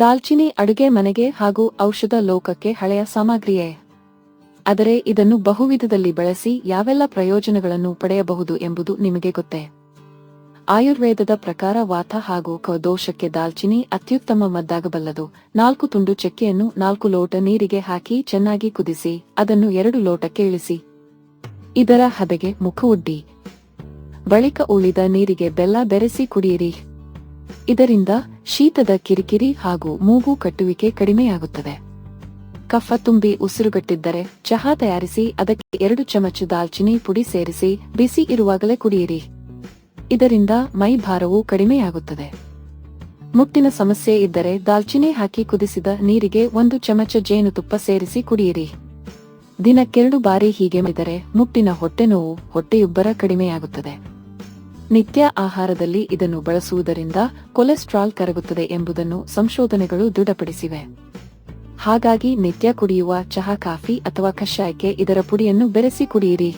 ದಾಲ್ಚಿನಿ ಅಡುಗೆ ಮನೆಗೆ ಹಾಗೂ ಔಷಧ ಲೋಕಕ್ಕೆ ಹಳೆಯ ಸಾಮಗ್ರಿಯೇ. ಆದರೆ ಇದನ್ನು ಬಹುವಿಧದಲ್ಲಿ ಬಳಸಿ ಯಾವೆಲ್ಲ ಪ್ರಯೋಜನಗಳನ್ನು ಪಡೆಯಬಹುದು ಎಂಬುದು ನಿಮಗೆ ಗೊತ್ತೇ. ಆಯುರ್ವೇದದ ಪ್ರಕಾರ ವಾತ ಹಾಗೂ ದೋಷಕ್ಕೆ ದಾಲ್ಚಿನಿ ಅತ್ಯುತ್ತಮ ಮದ್ದಾಗಬಲ್ಲದು ನಾಲ್ಕು ತುಂಡು ಚಕ್ಕೆಯನ್ನು ನಾಲ್ಕು ಲೋಟ ನೀರಿಗೆ ಹಾಕಿ ಚೆನ್ನಾಗಿ ಕುದಿಸಿ, ಅದನ್ನು ಎರಡು ಲೋಟಕ್ಕೆ ಇಳಿಸಿ. ಇದರ ಹದೆಗೆ ಮುಖ ಬಳಿಕ ಉಳಿದ ನೀರಿಗೆ ಬೆಲ್ಲ ಬೆರೆಸಿ ಕುಡಿಯಿರಿ. ಇದರಿಂದ ಶೀತದ ಕಿರಿಕಿರಿ ಹಾಗೂ ಮೂಗು ಕಟ್ಟುವಿಕೆ ಕಡಿಮೆಯಾಗುತ್ತದೆ ಕಫ ತುಂಬಿ ಉಸಿರುಗಟ್ಟಿದ್ದರೆ ಚಹಾ ತಯಾರಿಸಿ ಅದಕ್ಕೆ ಎರಡು ಚಮಚ ದಾಲ್ಚಿನಿ ಪುಡಿ ಸೇರಿಸಿ ಬಿಸಿ ಇರುವಾಗಲೇ ಕುಡಿಯಿರಿ. ಇದರಿಂದ ಮೈ ಭಾರವು ಕಡಿಮೆಯಾಗುತ್ತದೆ. ಮುಟ್ಟಿನ ಸಮಸ್ಯೆ ಇದ್ದರೆ ದಾಲ್ಚಿನಿ ಹಾಕಿ ಕುದಿಸಿದ ನೀರಿಗೆ ಒಂದು ಚಮಚ ಜೇನುತುಪ್ಪ ಸೇರಿಸಿ ಕುಡಿಯಿರಿ. ದಿನಕ್ಕೆರಡು ಬಾರಿ ಹೀಗೆ ಮಾಡಿದರೆ ಮುಟ್ಟಿನ ಹೊಟ್ಟೆ ನೋವು, ಹೊಟ್ಟೆಯುಬ್ಬರ ಕಡಿಮೆಯಾಗುತ್ತದೆ. ನಿತ್ಯ ಆಹಾರದಲ್ಲಿ ಇದನ್ನು ಬಳಸುವುದರಿಂದ ಕೊಲೆಸ್ಟ್ರಾಲ್ ಕರಗುತ್ತದೆ ಎಂಬುದನ್ನು ಸಂಶೋಧನೆಗಳು ದೃಢಪಡಿಸಿವೆ. ಹಾಗಾಗಿ ನಿತ್ಯ ಕುಡಿಯುವ ಚಹಾ, ಕಾಫಿ ಅಥವಾ ಕಷಾಯಕ್ಕೆ ಇದರ ಪುಡಿಯನ್ನು ಬೆರೆಸಿ ಕುಡಿಯಿರಿ.